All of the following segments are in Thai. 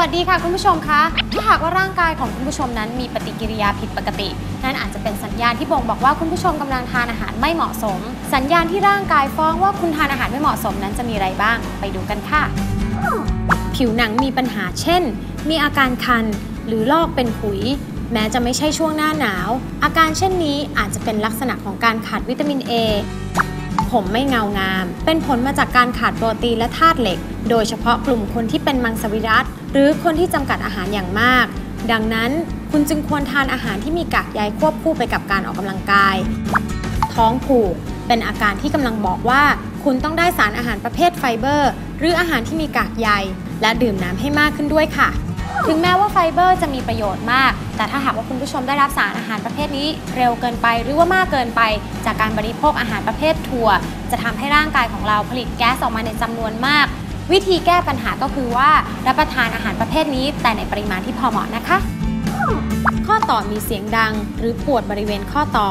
วัสดีค่ะคุณผู้ชมคะ ถ้าหากว่าร่างกายของคุณผู้ชมนั้นมีปฏิกิริยาผิดปกติ นั่นอาจจะเป็นสัญญาณที่บ่งบอกว่าคุณผู้ชมกำลังทานอาหารไม่เหมาะสม สัญญาณที่ร่างกายฟ้องว่าคุณทานอาหารไม่เหมาะสมนั้นจะมีอะไรบ้าง ไปดูกันค่ะ ผิวหนังมีปัญหาเช่น มีอาการคัน หรือลอกเป็นขุย แม้จะไม่ใช่ช่วงหน้าหนาว อาการเช่นนี้อาจจะเป็นลักษณะของการขาดวิตามิน A ผมไม่เงางาม เป็นผลมาจากการขาดโปรตีนและธาตุเหล็ก โดยเฉพาะกลุ่มคนที่เป็นมังสวิรัตหรือคนที่จำกัดอาหารอย่างมาก ดังนั้นคุณจึงควรทานอาหารที่มีกากใยควบคู่ไปกับการออกกำลังกาย ท้องผูก เป็นอาการที่กำลังบอกว่า คุณต้องได้สารอาหารประเภทไฟเบอร์ หรืออาหารที่มีกากใย และดื่มน้ำให้มากขึ้นด้วยค่ะ ถึงแม้ว่าไฟเบอร์จะมีประโยชน์มาก แต่ถ้าหากว่าคุณผู้ชมได้รับสารอาหารประเภทนี้เร็วเกินไปหรือว่ามากเกินไป จากการบริโภคอาหารประเภทถั่ว จะทำให้ร่างกายของเราผลิตแก๊สออกมาในจำนวนมาก วิธีแก้ปัญหาก็คือว่ารับประทานอาหารประเภทนี้ แต่ในปริมาณที่พอเหมาะนะคะ ข้อต่อมีเสียงดัง หรือปวดบริเวณข้อต่อ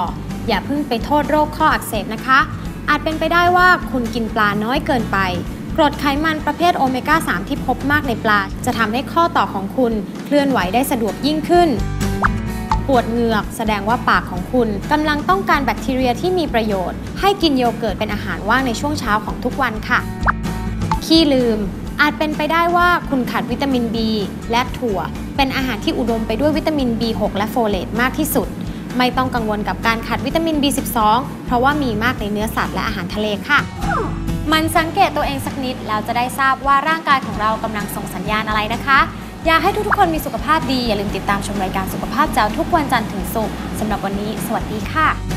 อย่าเพิ่งไปโทษโรคข้ออักเสบนะคะ อาจเป็นไปได้ว่าคุณกินปลาน้อยเกินไป กรดไขมันประเภทโอเมก้า 3 ที่พบมากในปลา จะทำให้ข้อต่อของคุณเคลื่อนไหวได้สะดวกยิ่งขึ้น ปวดเหงือกแสดงว่าปากของคุณกำลังต้องการแบคทีเรียที่มีประโยชน์ ให้กินโยเกิร์ตเป็นอาหารว่างในช่วงเช้าของทุกวันค่ะ ขี้ลืม อาจเป็นไปได้ว่าคุณขาดวิตามิน B และถั่ว เป็นอาหารที่อุดมไปด้วยวิตามิน B6 และโฟเลตมากที่สุด ไม่ต้องกังวลกับการขาดวิตามิน B12 เพราะว่ามีมากในเนื้อสัตว์และอาหารทะเลค่ะ มันสังเกตตัวเองสักนิดแล้วจะได้ทราบว่าร่างกายของเรากำลังส่งสัญญาณอะไรนะคะ อยากให้ทุกๆคนมีสุขภาพดีอย่าลืมติดตามชมรายการสุขภาพเจ้าทุกวันจันทร์ถึงศุกร์สำหรับวันนี้ สวัสดีค่ะ